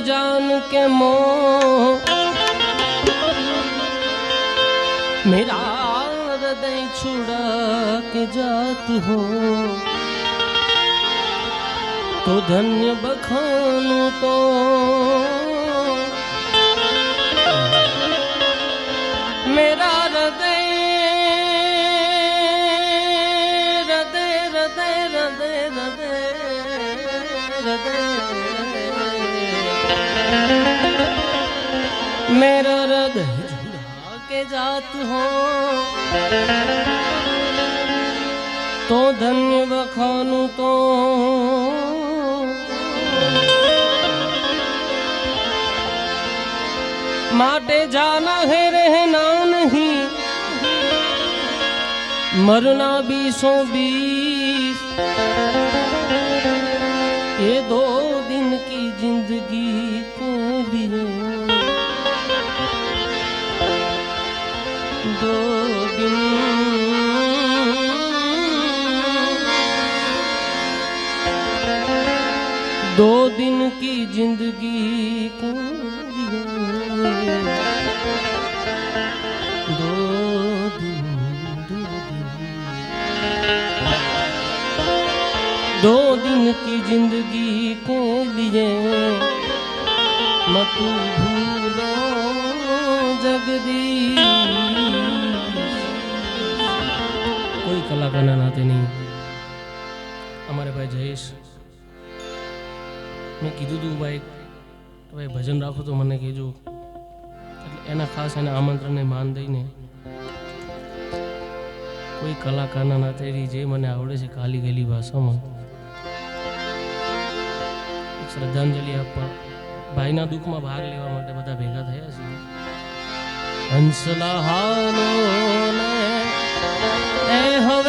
जान के मोह मेरा हृदय छुड़ा के जात हो तो धन्य बखानु तो मेरा हृदय हृदय हृदय हृदय हृदय हृदय मेरा हृदय के जात हो तो धन्य बखानू तो माटे जाना है रहना नहीं मरना भी सो भी दो दिन दो दिन की जिंदगी के लिए दो दिन दो दिन दो दिन की जिंदगी के लिए मत भूलो जगदीश કલાકારના નાતેની અમારે ભાઈ જયેશ, મેં કીધું હતું ભાઈ ભાઈ ભજન રાખો તો મને કહેજો. એટલે એના ખાસ એના આમંત્રણને માન દઈને કોઈ કલાકારના નાતે જે મને આવડે છે કાલી ગયેલી ભાષામાં. શ્રદ્ધાંજલિ આપવા. ભાઈના દુઃખમાં ભાગ લેવા માટે બધા ભેગા થયા છે. હંસલા હાલો એ હવે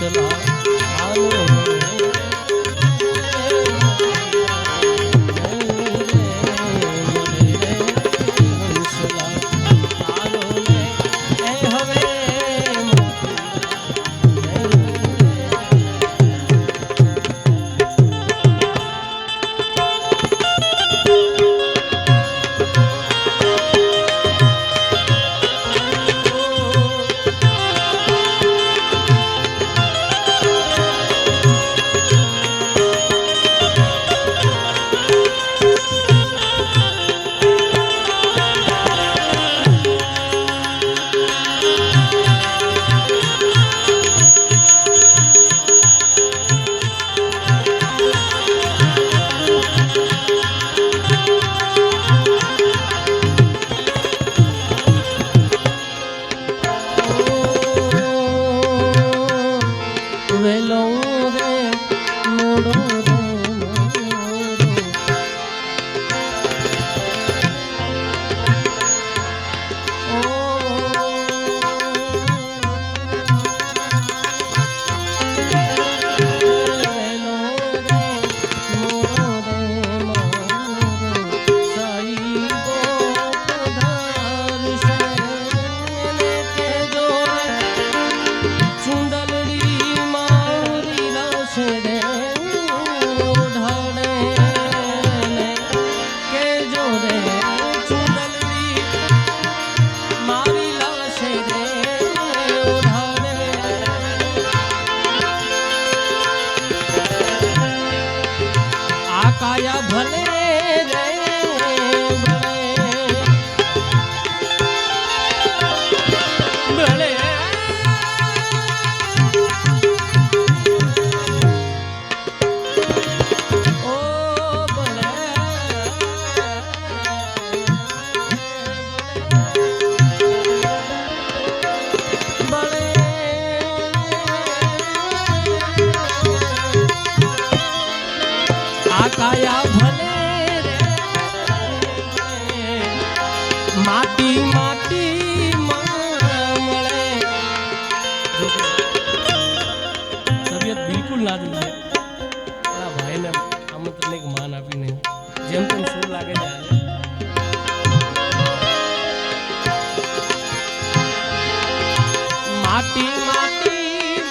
હંસલા માટી માટી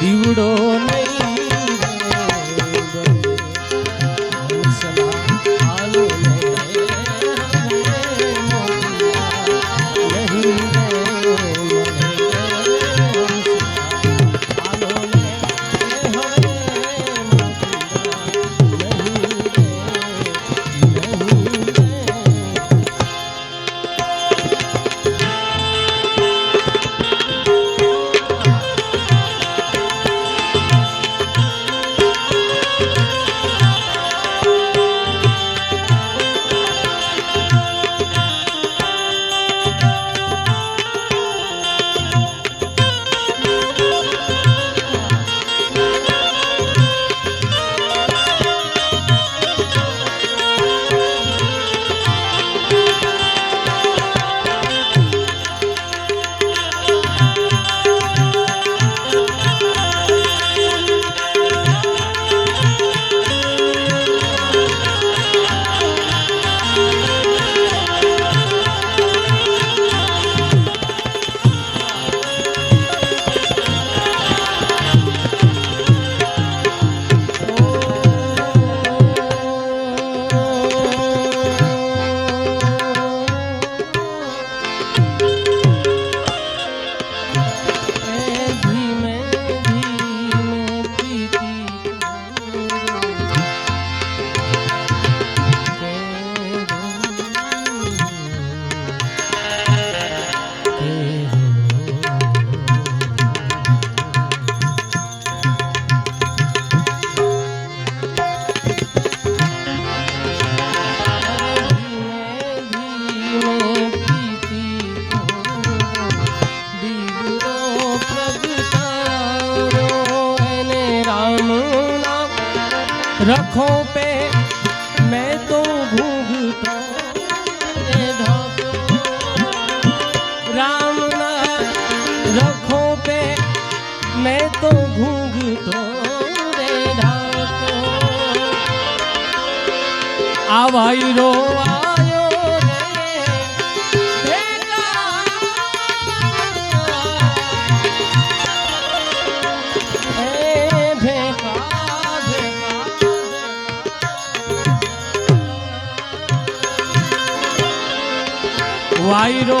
દીવડો ને મેં તો ઘૂંઘતો રે ઢાકો આ વાયરો આવ્યો રે વાયરો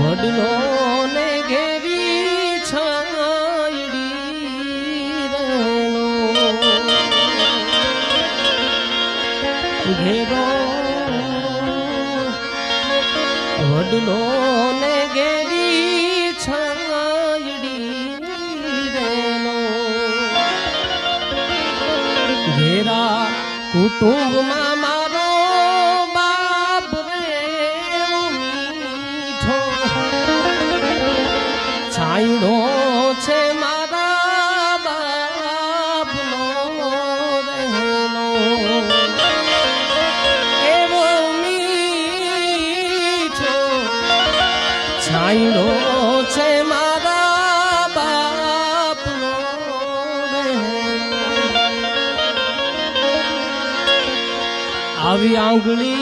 વડલો ને ઘેરી છાયડી રહેલો. ઘેરો વડલો ને ઘેરી છાયડી રહેલો. ઘેરા કુટુંબમાં છાંયડો છે મારા બાપનો રહેલો એવો મીઠો છાંયડો છે મારા બાપનો રહેલો આવી આંગળી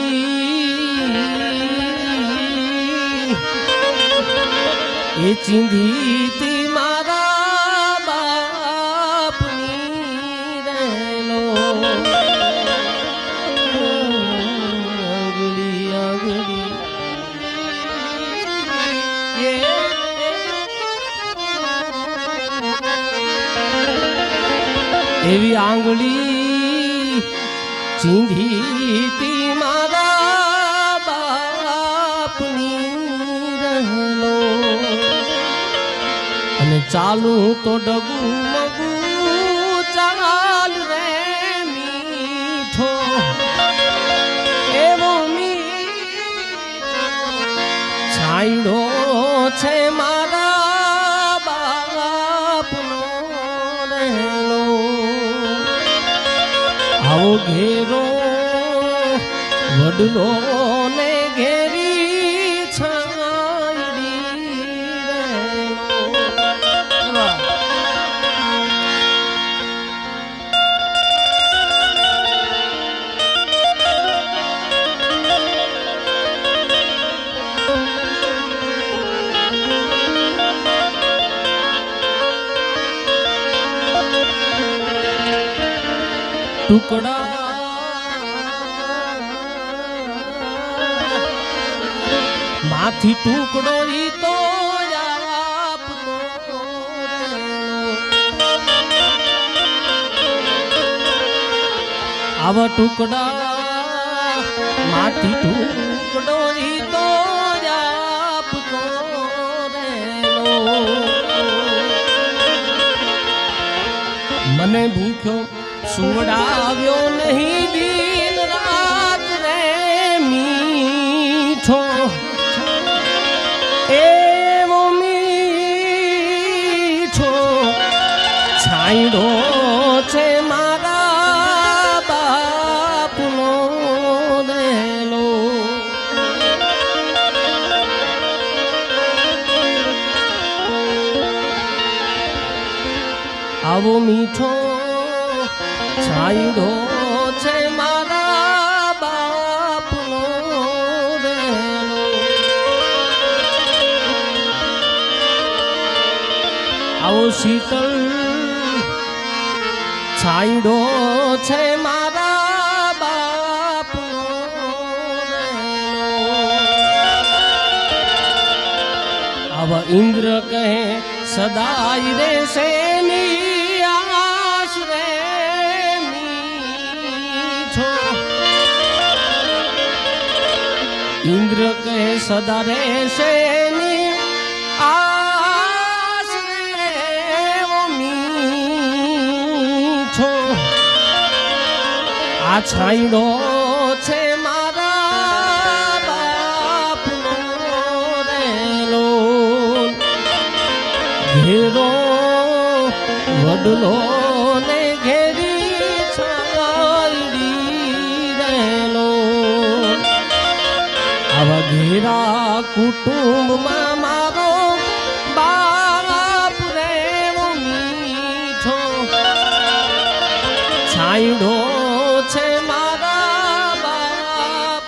એ ચીંધી તી મારા બાપની રહેલો આંગળી આંગળી એવી આંગળી ચીંધી તી ચાલુ તો ડગુ મગુ ચાલ રે મીઠો એવો મીઠો છાંયડો છે મારા બાપનો રહેલો આવો ઘેરો વડલો ટુકડા. માથી ટુકડો ઈ તો આવા ટુકડા માથી ટુકડો ઈ તો મને ભૂખ્યો સુવડાવ્યો નહીં દિન રાત રે મીઠો એવો મીઠો છાંયડો છે મારા બાપનો દેલો આવો મીઠો છાંયડો છે મારા બાપનો આવો શીતલ, છાંયડો છે મારા બાપનો આવા ઇન્દ્ર કહે, સદાય રહેશે ઇન્દ્ર કહે સદા રહેશે આ છાંયડો છે મારા બાપનો રેલો. ઘેરો વડલો ઘેરા કુટુંબમાં મારો બાપ રેવો મીઠો. છાંયડો છે મારા બાપ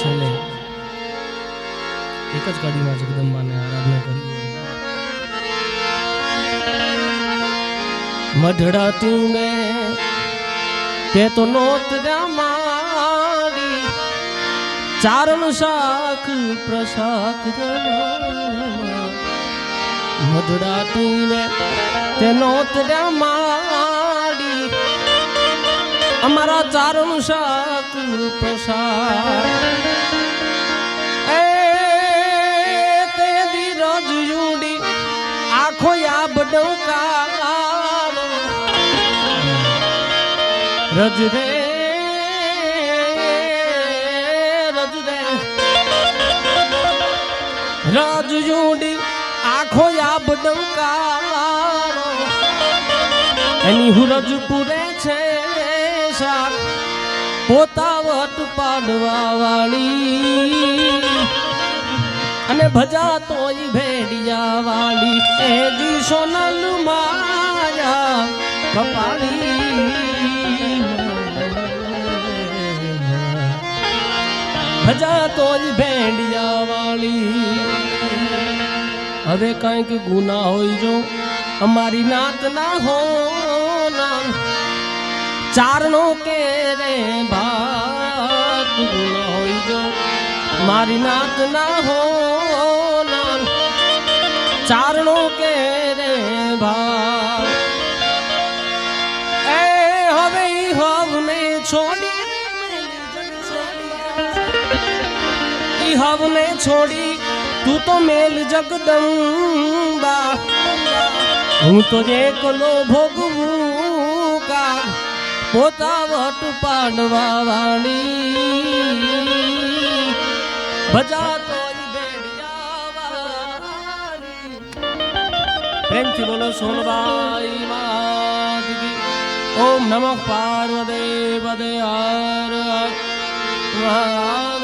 છેલ્લે એક જ કડીમાં જગદંબાને આરાધના કરી. મઢડા તું ને તે તો નોત માડી ચારણ શાખ પ્રશાખ મઢડા તુને તે નોત માડી અમારા ચારણ શાખ યુડી આખો યા બડકાળો રજ રે રજ રે રજ યુડી આખો યા બડકાળો એની હુરજ પૂરે છે સાર પોતાવટ પાડવા વાળી અને ભજા તોય ભેડિયા વાળી એ જી સોનલ માયા કપાળી. ભજા જ ભેંડિયા વાળી હવે કાંઈક ગુના હોય જો અમારી નાત ના હો ના ચારણો કે રે ભાત ગુના હોય જો મારી નાત ના હો ના ચારણો કે રે ભાત ઈ હવને છોડી તું તો મેલ જગદંબા હું તો એકલો ભોગવું કા પોતાવટ પાડવા વાળી ભજા તો પ્રેમથી બોલો સોનબાઈ માત કી ઓમ નમઃ પાર્વતી પદે હર હર મહા